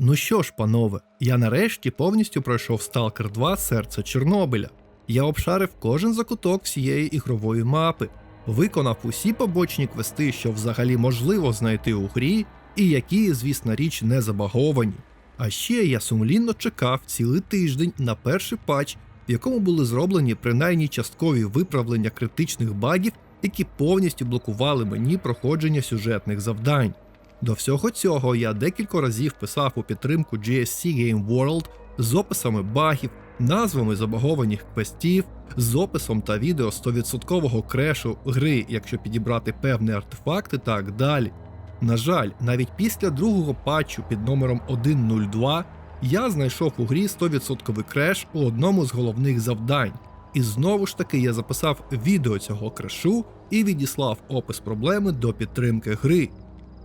Ну що ж, панове, я нарешті повністю пройшов Stalker 2 Серце Чорнобиля. Я обшарив кожен закуток всієї ігрової мапи, виконав усі побочні квести, що взагалі можливо знайти у грі, і які, звісно річ, не забаговані. А ще я сумлінно чекав цілий тиждень на перший патч, в якому були зроблені принаймні часткові виправлення критичних багів, які повністю блокували мені проходження сюжетних завдань. До всього цього я декілька разів писав у підтримку GSC Game World з описами багів, назвами забагованих квестів, з описом та відео 100% крешу гри, якщо підібрати певні артефакти та так далі. На жаль, навіть після другого патчу під номером 1.02 я знайшов у грі 100% креш у одному з головних завдань. І знову ж таки я записав відео цього крешу і відіслав опис проблеми до підтримки гри.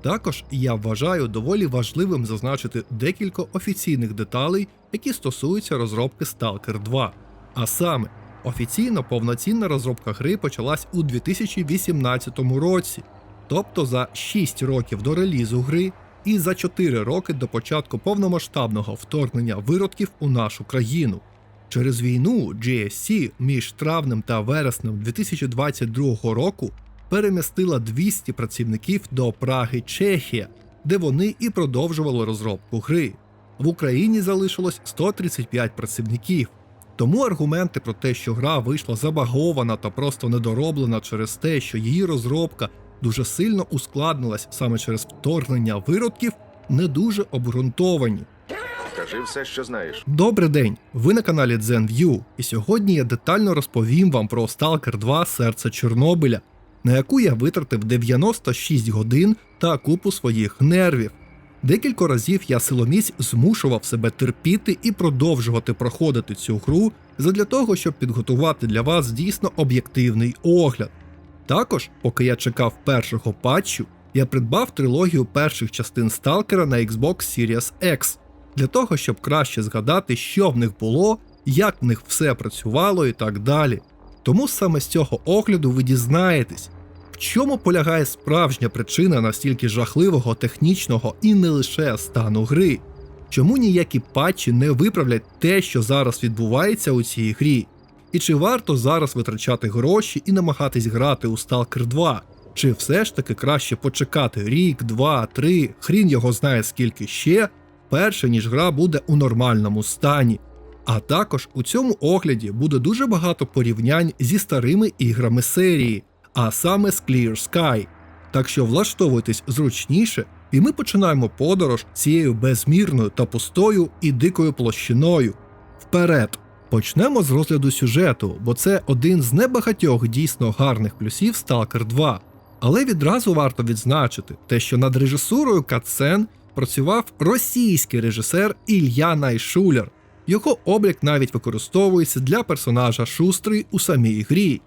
Також я вважаю доволі важливим зазначити декілька офіційних деталей, які стосуються розробки Stalker 2. А саме, офіційно повноцінна розробка гри почалась у 2018 році, тобто за 6 років до релізу гри і за 4 роки до початку повномасштабного вторгнення виродків у нашу країну. Через війну GSC між травнем та вереснем 2022 року перемістила 200 працівників до Праги, Чехія, де вони і продовжували розробку гри. В Україні залишилось 135 працівників. Тому аргументи про те, що гра вийшла забагована та просто недороблена через те, що її розробка дуже сильно ускладнилась саме через вторгнення виродків, не дуже обґрунтовані. Кажи все, що знаєш. Добрий день! Ви на каналі ZenView, і сьогодні я детально розповім вам про Stalker 2 Серце Чорнобиля, на яку я витратив 96 годин та купу своїх нервів. Декілька разів я силоміць змушував себе терпіти і продовжувати проходити цю гру задля того, щоб підготувати для вас дійсно об'єктивний огляд. Також, поки я чекав першого патчу, я придбав трилогію перших частин Сталкера на Xbox Series X для того, щоб краще згадати, що в них було, як в них все працювало і так далі. Тому саме з цього огляду ви дізнаєтесь, чому полягає справжня причина настільки жахливого технічного і не лише стану гри, чому ніякі патчі не виправлять те, що зараз відбувається у цій грі, і чи варто зараз витрачати гроші і намагатись грати у Stalker 2, чи все ж таки краще почекати рік, два, три, хрін його знає скільки ще, перше ніж гра буде у нормальному стані. А також у цьому огляді буде дуже багато порівнянь зі старими іграми серії, а саме з Clear Sky. Так що влаштовуйтесь зручніше, і ми починаємо подорож цією безмірною та пустою і дикою площиною. Вперед! Почнемо з розгляду сюжету, бо це один з небагатьох дійсно гарних плюсів Stalker 2. Але відразу варто відзначити те, що над режисурою катсцен працював російський режисер Ілья Найшулер. Його облік навіть використовується для персонажа Шустрий у самій грі.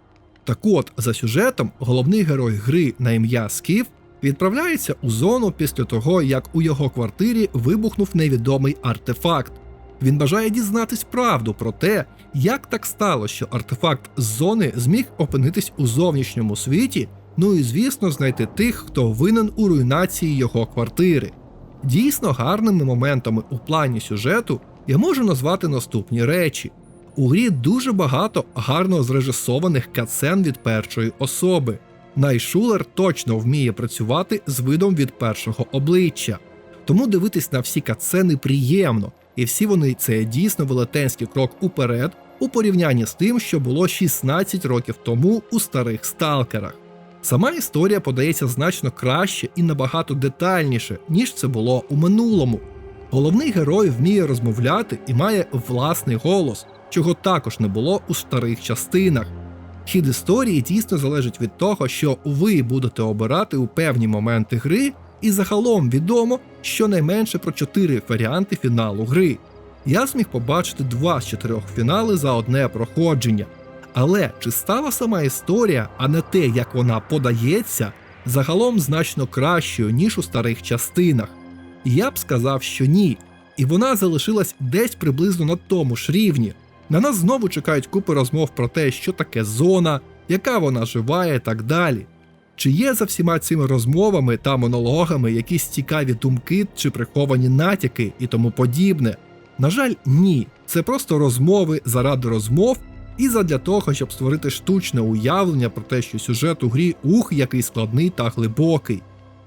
Так от, за сюжетом, головний герой гри на ім'я Скіф відправляється у зону після того, як у його квартирі вибухнув невідомий артефакт. Він бажає дізнатись правду про те, як так стало, що артефакт з зони зміг опинитись у зовнішньому світі, ну і звісно, знайти тих, хто винен у руйнації його квартири. Дійсно гарними моментами у плані сюжету я можу назвати наступні речі. У грі дуже багато гарно зрежисованих катсцен від першої особи. Найшулер точно вміє працювати з видом від першого обличчя. Тому дивитись на всі катсцени приємно, і всі вони це дійсно велетенський крок уперед у порівнянні з тим, що було 16 років тому у старих сталкерах. Сама історія подається значно краще і набагато детальніше, ніж це було у минулому. Головний герой вміє розмовляти і має власний голос, чого також не було у старих частинах. Хід історії дійсно залежить від того, що ви будете обирати у певні моменти гри, і загалом відомо щонайменше про 4 варіанти фіналу гри. Я зміг побачити два з чотирьох фінали за одне проходження. Але чи стала сама історія, а не те, як вона подається, загалом значно кращою, ніж у старих частинах? Я б сказав, що ні. І вона залишилась десь приблизно на тому ж рівні. На нас знову чекають купи розмов про те, що таке зона, яка вона жива і так далі. Чи є за всіма цими розмовами та монологами якісь цікаві думки чи приховані натяки і тому подібне? На жаль, ні. Це просто розмови заради розмов і задля того, щоб створити штучне уявлення про те, що сюжет у грі ух, який складний та глибокий.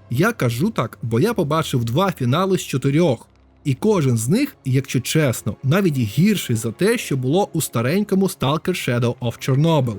Я кажу так, бо я побачив два фінали з чотирьох, і кожен з них, якщо чесно, навіть гірший за те, що було у старенькому Stalker Shadow of Chernobyl.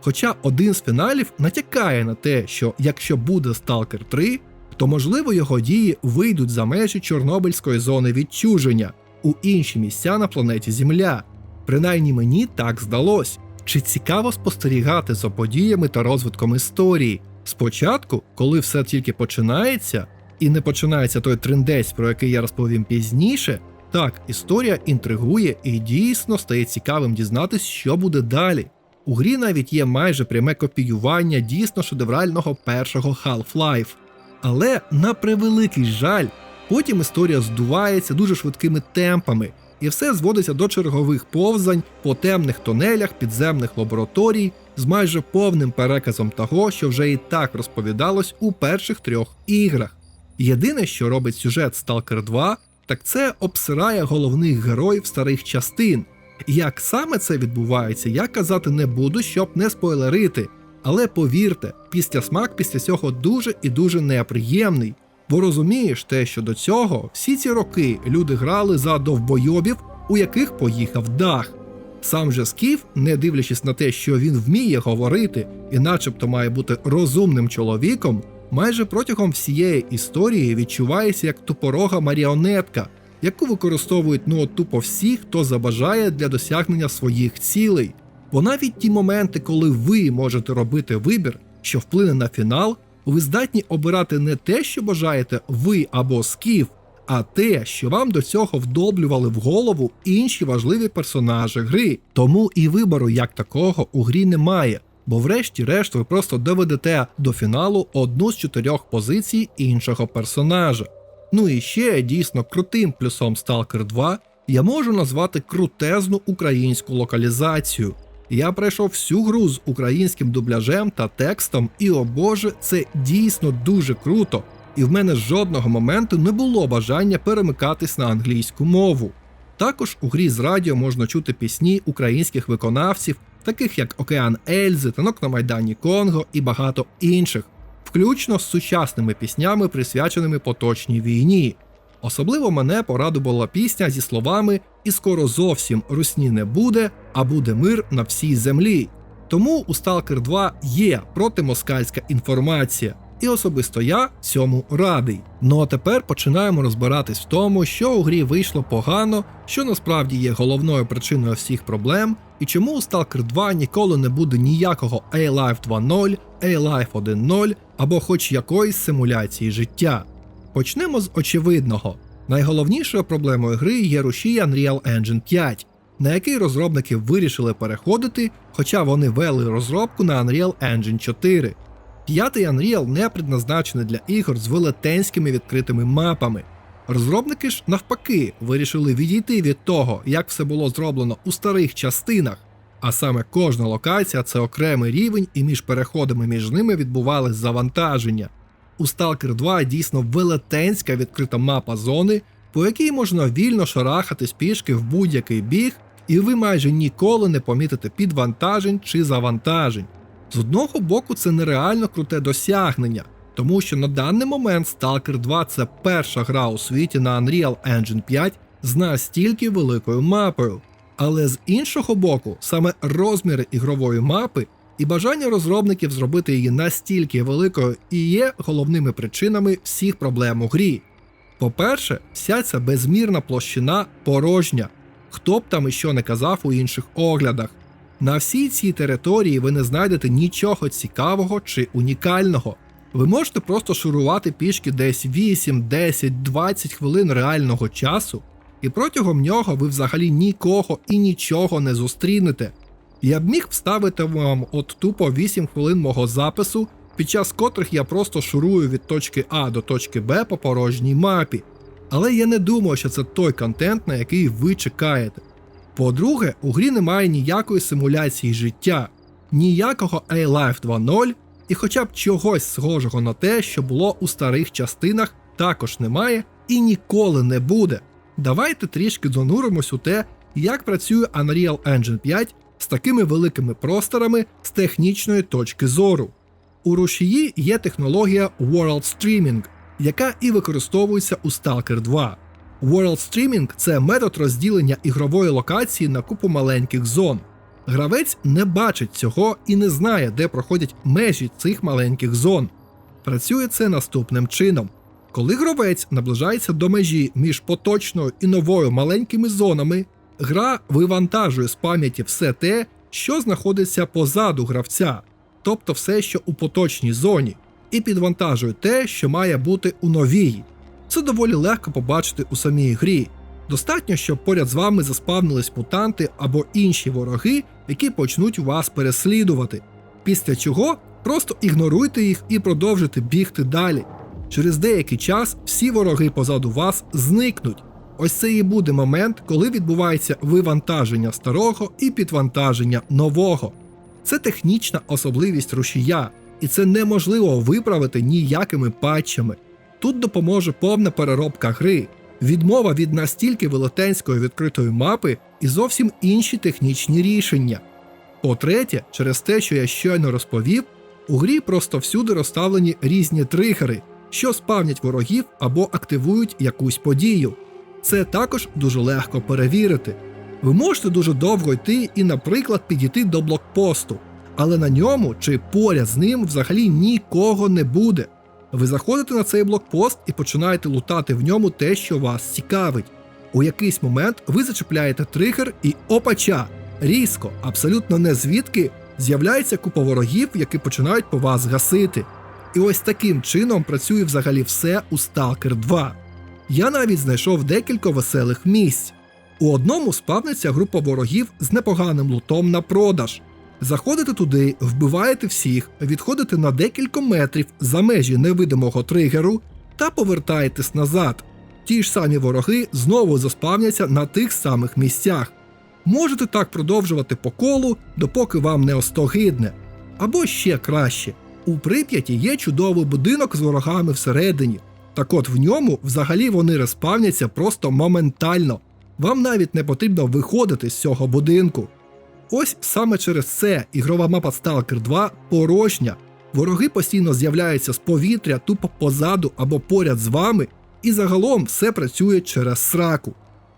Хоча один з фіналів натякає на те, що якщо буде Stalker 3, то можливо його дії вийдуть за межі Чорнобильської зони відчуження у інші місця на планеті Земля. Принаймні мені так здалось. Чи цікаво спостерігати за подіями та розвитком історії? Спочатку, коли все тільки починається, і не починається той трендець, про який я розповім пізніше, так, історія інтригує і дійсно стає цікавим дізнатись, що буде далі. У грі навіть є майже пряме копіювання дійсно шедеврального першого Half-Life. Але на превеликий жаль, потім історія здувається дуже швидкими темпами, і все зводиться до чергових повзань по темних тунелях підземних лабораторій з майже повним переказом того, що вже і так розповідалось у перших трьох іграх. Єдине, що робить сюжет Stalker 2, так це обсирає головних героїв старих частин. Як саме це відбувається, я казати не буду, щоб не спойлерити. Але повірте, після смак після цього дуже і дуже неприємний. Бо розумієш те, що до цього всі ці роки люди грали за довбойобів, у яких поїхав дах. Сам же Скіф, не дивлячись на те, що він вміє говорити і начебто має бути розумним чоловіком, майже протягом всієї історії відчувається як тупорога маріонетка, яку використовують ну от тупо всі, хто забажає для досягнення своїх цілей. Бо навіть ті моменти, коли ви можете робити вибір, що вплине на фінал, ви здатні обирати не те, що бажаєте ви або Скіф, а те, що вам до цього вдоблювали в голову інші важливі персонажі гри. Тому і вибору як такого у грі немає, бо врешті-решт ви просто доведете до фіналу одну з чотирьох позицій іншого персонажа. Ну і ще дійсно крутим плюсом Stalker 2 я можу назвати крутезну українську локалізацію. Я пройшов всю гру з українським дубляжем та текстом, і о боже, це дійсно дуже круто. І в мене жодного моменту не було бажання перемикатись на англійську мову. Також у грі з радіо можна чути пісні українських виконавців, таких як Океан Ельзи, Танок на Майдані Конго і багато інших, включно з сучасними піснями, присвяченими поточній війні. Особливо мене порадувала пісня зі словами І скоро зовсім русні не буде, а буде мир на всій землі. Тому у Stalker 2 є протимоскальська інформація, і особисто я цьому радий. Ну а тепер починаємо розбиратись в тому, що у грі вийшло погано, що насправді є головною причиною всіх проблем, і чому у Stalker 2 ніколи не буде ніякого A-Life 2.0, A-Life 1.0 або хоч якоїсь симуляції життя. Почнемо з очевидного. Найголовнішою проблемою гри є рушій Unreal Engine 5, на який розробники вирішили переходити, хоча вони вели розробку на Unreal Engine 4. П'ятий Unreal не предназначений для ігор з велетенськими відкритими мапами. Розробники ж навпаки вирішили відійти від того, як все було зроблено у старих частинах, а саме кожна локація це окремий рівень, і між переходами між ними відбувались завантаження. У Stalker 2 дійсно велетенська відкрита мапа зони, по якій можна вільно шарахатись пішки в будь-який біг, і ви майже ніколи не помітите підвантажень чи завантажень. З одного боку, це нереально круте досягнення, тому що на даний момент Stalker 2 це перша гра у світі на Unreal Engine 5 з настільки великою мапою. Але з іншого боку, саме розміри ігрової мапи і бажання розробників зробити її настільки великою і є головними причинами всіх проблем у грі. По-перше, вся ця безмірна площина порожня, хто б там і що не казав у інших оглядах. На всій цій території ви не знайдете нічого цікавого чи унікального. Ви можете просто шурувати пішки десь 8, 10, 20 хвилин реального часу, і протягом нього ви взагалі нікого і нічого не зустрінете. Я б міг вставити вам от тупо 8 хвилин мого запису, під час котрих я просто шурую від точки А до точки Б по порожній мапі. Але я не думаю, що це той контент, на який ви чекаєте. По-друге, у грі немає ніякої симуляції життя, ніякого A-Life 2.0 і хоча б чогось схожого на те, що було у старих частинах, також немає і ніколи не буде. Давайте трішки зануримось у те, як працює Unreal Engine 5 з такими великими просторами з технічної точки зору. У рушії є технологія World Streaming, яка і використовується у Stalker 2. World Streaming – це метод розділення ігрової локації на купу маленьких зон. Гравець не бачить цього і не знає, де проходять межі цих маленьких зон. Працює це наступним чином. Коли гравець наближається до межі між поточною і новою маленькими зонами, гра вивантажує з пам'яті все те, що знаходиться позаду гравця, тобто все, що у поточній зоні, і підвантажує те, що має бути у новій. Це доволі легко побачити у самій грі. Достатньо, щоб поряд з вами заспавнились мутанти або інші вороги, які почнуть вас переслідувати. Після чого просто ігноруйте їх і продовжуйте бігти далі. Через деякий час всі вороги позаду вас зникнуть. Ось це і буде момент, коли відбувається вивантаження старого і підвантаження нового. Це технічна особливість рушія, і це неможливо виправити ніякими патчами. Тут допоможе повна переробка гри, відмова від настільки велетенської відкритої мапи і зовсім інші технічні рішення. По-третє, через те, що я щойно розповів, у грі просто всюди розставлені різні тригери, що спавнять ворогів або активують якусь подію. Це також дуже легко перевірити. Ви можете дуже довго йти і, наприклад, підійти до блокпосту, але на ньому чи поряд з ним взагалі нікого не буде. Ви заходите на цей блокпост і починаєте лутати в ньому те, що вас цікавить. У якийсь момент ви зачепляєте тригер і опача! Різко, абсолютно не звідки, з'являється купа ворогів, які починають по вас гасити. І ось таким чином працює взагалі все у Stalker 2. Я навіть знайшов декілька веселих місць. У одному спавниться група ворогів з непоганим лутом на продаж. Заходите туди, вбиваєте всіх, відходите на декілька метрів за межі невидимого тригеру та повертаєтесь назад. Ті ж самі вороги знову заспавняться на тих самих місцях. Можете так продовжувати по колу, допоки вам не остогидне. Або ще краще. У Прип'яті є чудовий будинок з ворогами всередині. Так от в ньому взагалі вони респавняться просто моментально. Вам навіть не потрібно виходити з цього будинку. Ось саме через це ігрова мапа Stalker 2 порожня. Вороги постійно з'являються з повітря тупо позаду або поряд з вами, і загалом все працює через сраку.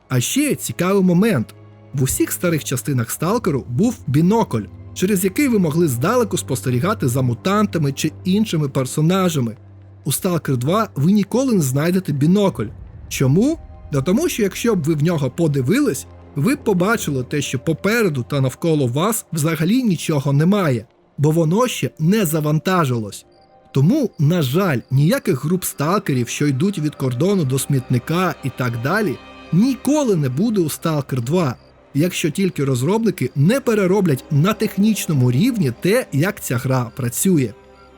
А ще цікавий момент: в усіх старих частинах Сталкеру був бінокль, через який ви могли здалеку спостерігати за мутантами чи іншими персонажами. У Stalker 2 ви ніколи не знайдете бінокль. Чому? Да тому що якщо б ви в нього подивились, ви б побачили те, що попереду та навколо вас взагалі нічого немає, бо воно ще не завантажилось. Тому, на жаль, ніяких груп сталкерів, що йдуть від кордону до смітника і так далі, ніколи не буде у Stalker 2, якщо тільки розробники не перероблять на технічному рівні те, як ця гра працює.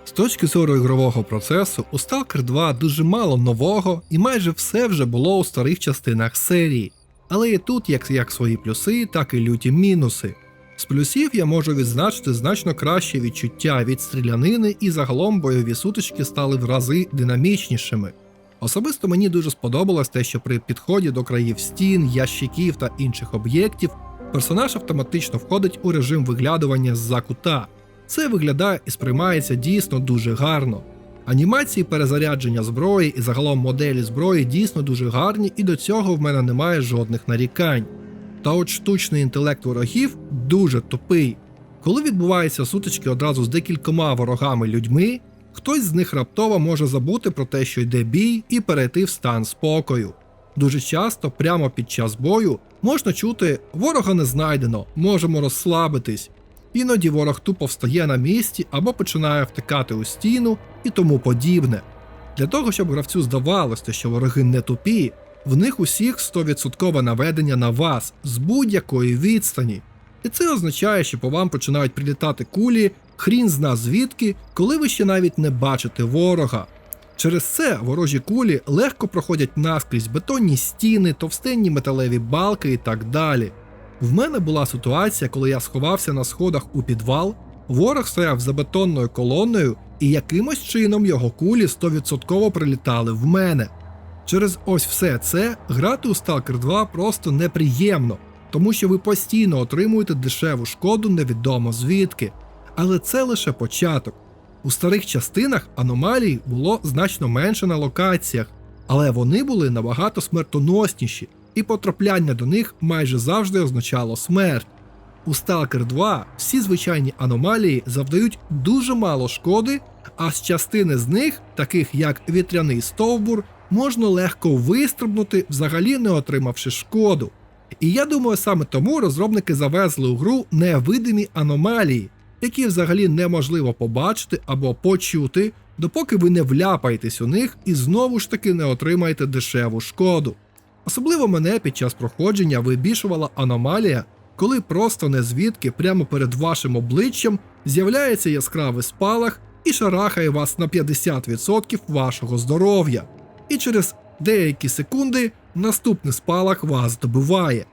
З точки зору ігрового процесу, у Stalker 2 дуже мало нового і майже все вже було у старих частинах серії. Але і тут як, як свої плюси, так і люті мінуси. З плюсів я можу відзначити значно краще відчуття від стрілянини і загалом бойові сутички стали в рази динамічнішими. Особисто мені дуже сподобалось те, що при підході до країв стін, ящиків та інших об'єктів персонаж автоматично входить у режим виглядування з-за кута. Це виглядає і сприймається дійсно дуже гарно. Анімації перезарядження зброї і загалом моделі зброї дійсно дуже гарні, і до цього в мене немає жодних нарікань. Та от штучний інтелект ворогів дуже тупий. Коли відбуваються сутички одразу з декількома ворогами людьми, хтось з них раптово може забути про те, що йде бій, і перейти в стан спокою. Дуже часто, прямо під час бою, можна чути ворога не знайдено, можемо розслабитись. Іноді ворог тупо встає на місці або починає втикати у стіну і тому подібне. Для того, щоб гравцю здавалося, що вороги не тупі, в них усіх 100% наведення на вас з будь-якої відстані. І це означає, що по вам починають прилітати кулі, хрін зна звідки, коли ви ще навіть не бачите ворога. Через це ворожі кулі легко проходять наскрізь бетонні стіни, товстенні металеві балки і так далі. В мене була ситуація, коли я сховався на сходах у підвал, Ворог стояв за бетонною колоною, і якимось чином його кулі 100% прилітали в мене. Через ось все це грати у Stalker 2 просто неприємно, тому що ви постійно отримуєте дешеву шкоду невідомо звідки. Але це лише початок. У старих частинах аномалій було значно менше на локаціях, але вони були набагато смертоносніші, і потрапляння до них майже завжди означало смерть. У Stalker 2 всі звичайні аномалії завдають дуже мало шкоди, а з частини з них, таких як вітряний стовбур, можна легко вистрибнути, взагалі не отримавши шкоду. І я думаю, саме тому розробники завезли у гру невидимі аномалії, які взагалі неможливо побачити або почути, допоки ви не вляпаєтесь у них і знову ж таки не отримаєте дешеву шкоду. Особливо мене під час проходження вибішувала аномалія, коли просто незвідки прямо перед вашим обличчям з'являється яскравий спалах і шарахає вас на 50% вашого здоров'я. І через деякі секунди наступний спалах вас добиває.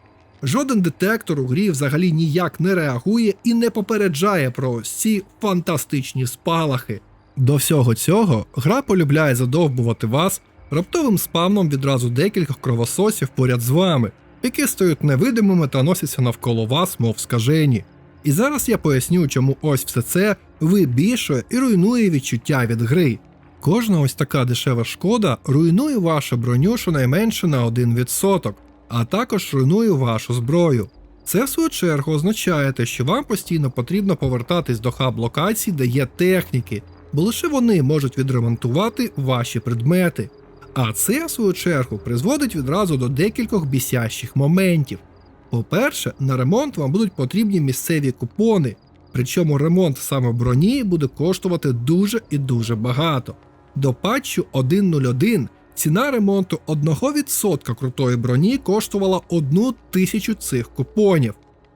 Жоден детектор у грі взагалі ніяк не реагує і не попереджає про ось фантастичні спалахи. До всього цього гра полюбляє задовбувати вас раптовим спамом відразу декількох кровососів поряд з вами, які стають невидимими та носяться навколо вас, мов скажені. І зараз я поясню, чому ось все це вибішує і руйнує відчуття від гри. Кожна ось така дешева шкода руйнує вашу броню щонайменше на 1%, а також руйнує вашу зброю. Це в свою чергу означає те, що вам постійно потрібно повертатись до хаб локацій, де є техніки, бо лише вони можуть відремонтувати ваші предмети. А це, в свою чергу, призводить відразу до декількох бісящих моментів. По-перше, на ремонт вам будуть потрібні місцеві купони, причому ремонт саме броні буде коштувати дуже і дуже багато. До патчу 1.01 ціна ремонту 1% крутої броні коштувала 1 тисячу цих купонів.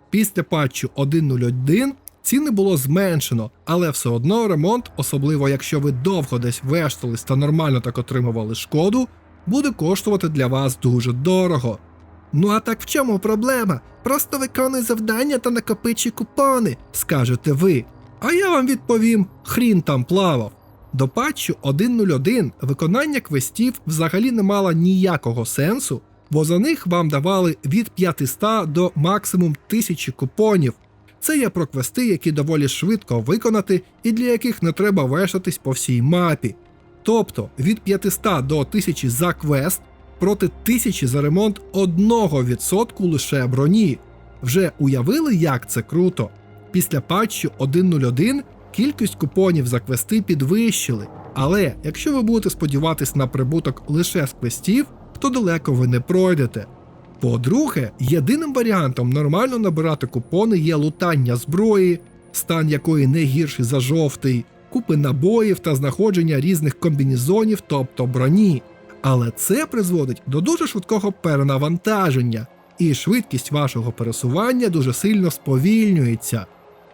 Після патчу 1.01 ціни було зменшено, але все одно ремонт, особливо якщо ви довго десь вештались та нормально так отримували шкоду, буде коштувати для вас дуже дорого. Ну а так в чому проблема? Просто виконуй завдання та накопичуй купони, скажете ви. А я вам відповім: хрін там плавав. До патчу 1.01 виконання квестів взагалі не мало ніякого сенсу, бо за них вам давали від 500 до максимум 1000 купонів. Це є про квести, які доволі швидко виконати і для яких не треба вешатись по всій мапі. Тобто від 500 до 1000 за квест проти 1000 за ремонт 1% лише броні. Вже уявили, як це круто? Після патчу 1.01 кількість купонів за квести підвищили. Але якщо ви будете сподіватись на прибуток лише з квестів, то далеко ви не пройдете. По-друге, єдиним варіантом нормально набирати купони є лутання зброї, стан якої не гірший за жовтий, купи набоїв та знаходження різних комбінізонів, тобто броні. Але це призводить до дуже швидкого перенавантаження, і швидкість вашого пересування дуже сильно сповільнюється.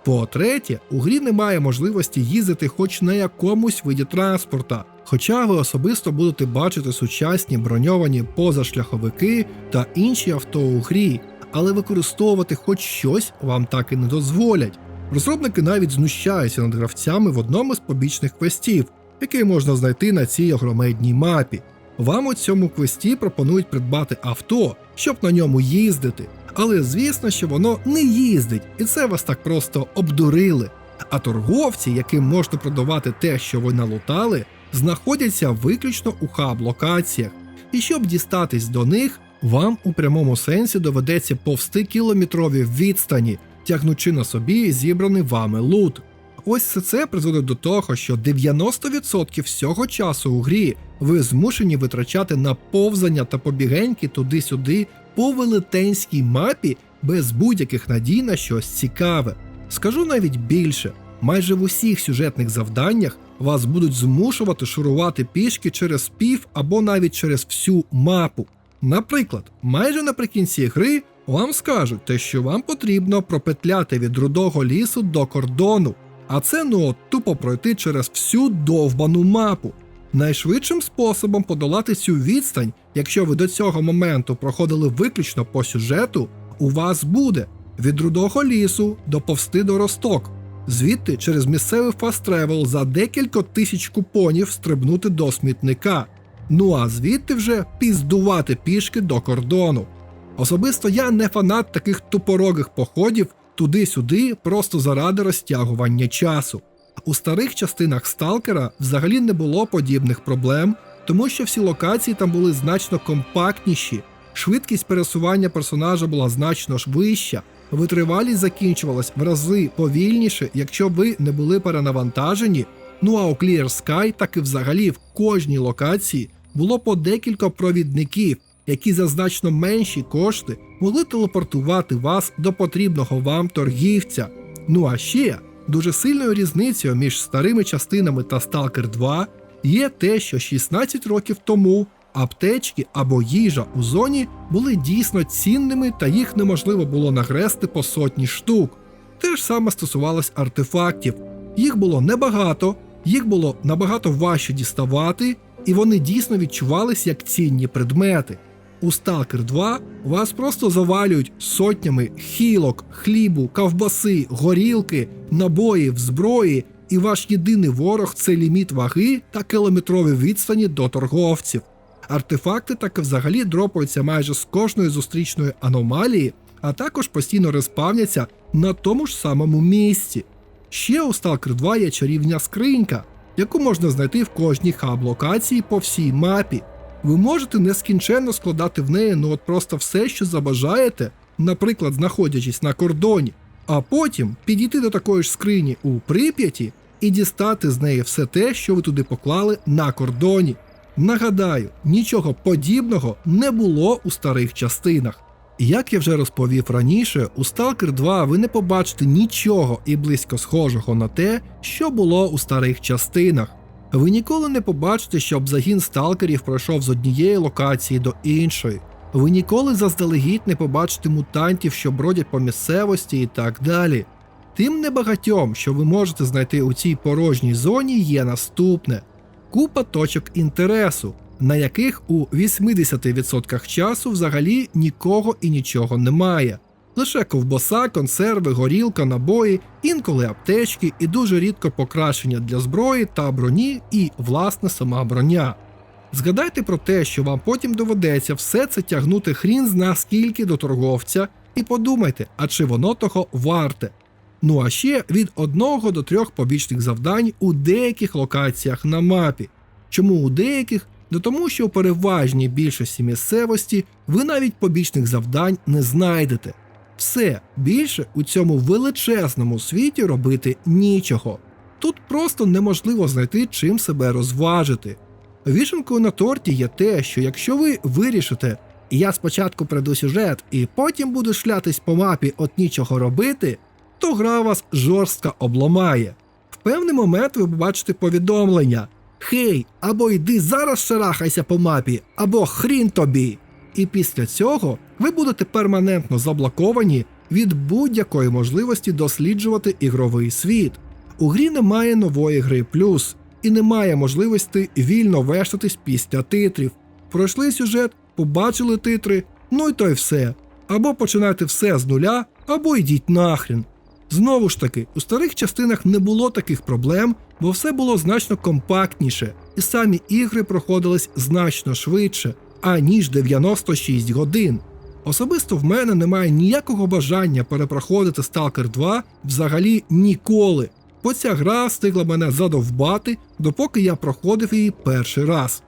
По-третє, у грі немає можливості їздити хоч на якомусь виді транспорта, хоча ви особисто будете бачити сучасні броньовані позашляховики та інші авто у грі, але використовувати хоч щось вам так і не дозволять. Розробники навіть знущаються над гравцями в одному з побічних квестів, який можна знайти на цій огромедній мапі. Вам у цьому квесті пропонують придбати авто, щоб на ньому їздити. Але звісно, що воно не їздить, і це вас так просто обдурили. А торговці, яким можна продавати те, що ви налутали, знаходяться виключно у хаб-локаціях. І щоб дістатись до них, вам у прямому сенсі доведеться повсти кілометрові відстані, тягнучи на собі зібраний вами лут. Ось все це призводить до того, що 90% всього часу у грі ви змушені витрачати на повзання та побігеньки туди-сюди по велетенській мапі без будь-яких надій на щось цікаве. Скажу навіть більше: майже в усіх сюжетних завданнях вас будуть змушувати шурувати пішки через пів або навіть через всю мапу. Наприклад, майже наприкінці гри вам скажуть те, що вам потрібно пропетляти від рудого лісу до кордону, а це ну от тупо пройти через всю довбану мапу. Найшвидшим способом подолати цю відстань, якщо ви до цього моменту проходили виключно по сюжету, у вас буде від рудого лісу до повсти до росток. Звідти через місцевий фаст-тревел за декілька тисяч купонів стрибнути до смітника. Ну а звідти вже піздувати пішки до кордону. Особисто я не фанат таких тупорогих походів туди-сюди просто заради розтягування часу. У старих частинах сталкера взагалі не було подібних проблем, тому що всі локації там були значно компактніші, швидкість пересування персонажа була значно ж вища, витривалість закінчувалась в рази повільніше, якщо ви не були перенавантажені. Ну а у Clear Sky так і взагалі в кожній локації було по декілька провідників, які за значно менші кошти могли телепортувати вас до потрібного вам торгівця. Ну а ще дуже сильною різницею між старими частинами та Stalker 2 є те, що 16 років тому аптечки або їжа у зоні були дійсно цінними та їх неможливо було нагрести по сотні штук. Те ж саме стосувалось артефактів. Їх було небагато, їх було набагато важче діставати, і вони дійсно відчувались як цінні предмети. У Stalker 2 вас просто завалюють сотнями хілок, хлібу, ковбаси, горілки, набоїв, зброї, і ваш єдиний ворог це ліміт ваги та кілометрові відстані до торговців. Артефакти так і взагалі дропаються майже з кожної зустрічної аномалії, а також постійно респавняться на тому ж самому місці. Ще у Stalker 2 є чарівня скринька, яку можна знайти в кожній хаб-локації по всій мапі. Ви можете нескінченно складати в неї ну от просто все, що забажаєте, наприклад, знаходячись на кордоні, а потім підійти до такої ж скрині у Прип'яті і дістати з неї все те, що ви туди поклали на кордоні. Нагадаю, нічого подібного не було у старих частинах. Як я вже розповів раніше, у Stalker 2 ви не побачите нічого і близько схожого на те, що було у старих частинах. Ви ніколи не побачите, щоб загін сталкерів пройшов з однієї локації до іншої. Ви ніколи заздалегідь не побачите мутантів, що бродять по місцевості і так далі. Тим небагатьом, що ви можете знайти у цій порожній зоні, є наступне: купа точок інтересу, на яких у 80% часу взагалі нікого і нічого немає. Лише ковбаса, консерви, горілка, набої, інколи аптечки і дуже рідко покращення для зброї та броні і, власне, сама броня. Згадайте про те, що вам потім доведеться все це тягнути хрін зна скільки до торговця, і подумайте, а чи воно того варте. Ну а ще від одного до трьох побічних завдань у деяких локаціях на мапі. Чому у деяких? Ну тому що у переважній більшості місцевості ви навіть побічних завдань не знайдете. Все більше у цьому величезному світі робити нічого. Тут просто неможливо знайти чим себе розважити. Вішенкою на торті є те, що якщо ви вирішите, я спочатку пройду сюжет і потім буду шлятись по мапі от нічого робити, то гра вас жорстко обламає. В певний момент ви побачите повідомлення: Хей, або йди зараз шарахайся по мапі, або хрін тобі. І після цього ви будете перманентно заблоковані від будь-якої можливості досліджувати ігровий світ. У грі немає нової гри плюс, і немає можливості вільно вештатись після титрів. Пройшли сюжет, побачили титри, ну і то й все. Або починайте все з нуля, або йдіть нахрін. Знову ж таки, у старих частинах не було таких проблем, бо все було значно компактніше, і самі ігри проходились значно швидше, аніж 96 годин. Особисто в мене немає ніякого бажання перепроходити Stalker 2 взагалі ніколи, бо ця гра встигла мене задовбати, допоки я проходив її перший раз.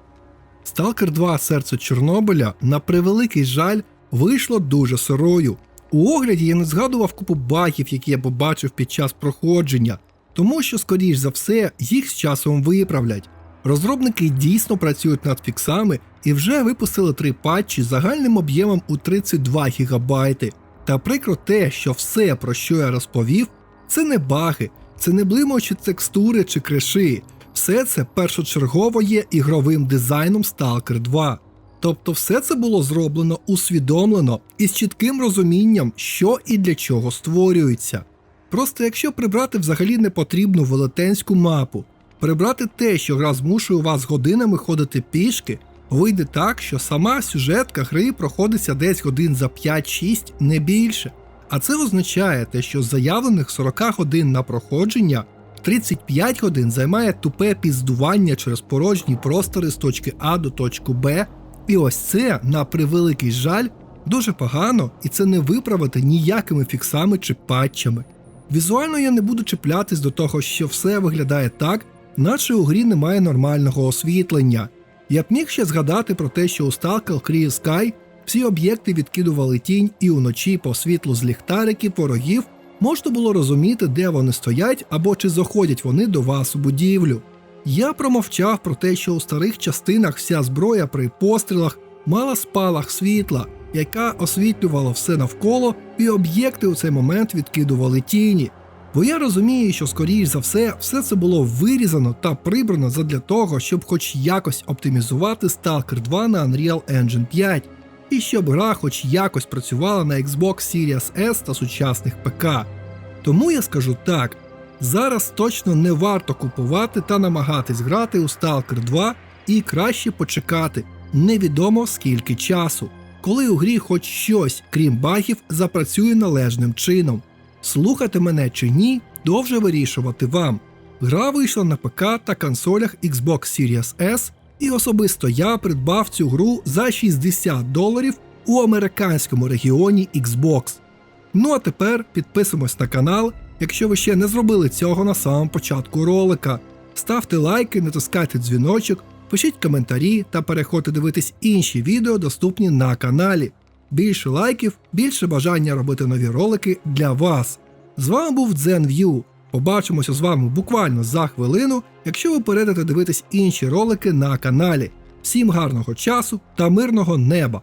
Stalker 2 Серце Чорнобиля, на превеликий жаль, вийшло дуже сирою. У огляді я не згадував купу багів, які я побачив під час проходження, тому що, скоріш за все, їх з часом виправлять. Розробники дійсно працюють над фіксами і вже випустили три патчі загальним об'ємом у 32 ГБ. Та прикро те, що все, про що я розповів, це не баги, це не блимаючі текстури чи криши. Все це першочергово є ігровим дизайном Stalker 2. Тобто все це було зроблено усвідомлено і з чітким розумінням, що і для чого створюється. Просто якщо прибрати взагалі непотрібну велетенську мапу, прибрати те, що гра змушує вас годинами ходити пішки, вийде так, що сама сюжетка гри проходиться десь годин за 5-6, не більше. А це означає те, що з заявлених 40 годин на проходження 35 годин займає тупе піздування через порожні простори з точки А до точки Б. І ось це, на превеликий жаль, дуже погано, і це не виправити ніякими фіксами чи патчами. Візуально я не буду чіплятись до того, що все виглядає так, наче у грі немає нормального освітлення. Я б міг ще згадати про те, що у Stalker Clear Sky всі об'єкти відкидували тінь, і уночі по світлу з ліхтариків ворогів можна було розуміти, де вони стоять або чи заходять вони до вас у будівлю. Я промовчав про те, що у старих частинах вся зброя при пострілах мала спалах світла, яка освітлювала все навколо, і об'єкти у цей момент відкидували тіні. Бо я розумію, що скоріш за все, все це було вирізано та прибрано задля того, щоб хоч якось оптимізувати Stalker 2 на Unreal Engine 5, і щоб гра хоч якось працювала на Xbox Series S та сучасних ПК. Тому я скажу так: зараз точно не варто купувати та намагатись грати у Stalker 2 і краще почекати невідомо скільки часу, коли у грі хоч щось, крім багів, запрацює належним чином. Слухати мене чи ні, довже вирішувати вам. Гра вийшла на ПК та консолях Xbox Series S, і особисто я придбав цю гру за 60 доларів у американському регіоні Xbox. Ну а тепер підписуємось на канал, якщо ви ще не зробили цього на самому початку ролика. Ставте лайки, натискайте дзвіночок, пишіть коментарі та переходьте дивитись інші відео, доступні на каналі. Більше лайків, більше бажання робити нові ролики для вас. З вами був DzenView. Побачимося з вами буквально за хвилину, якщо ви перейдете дивитись інші ролики на каналі. Всім гарного часу та мирного неба!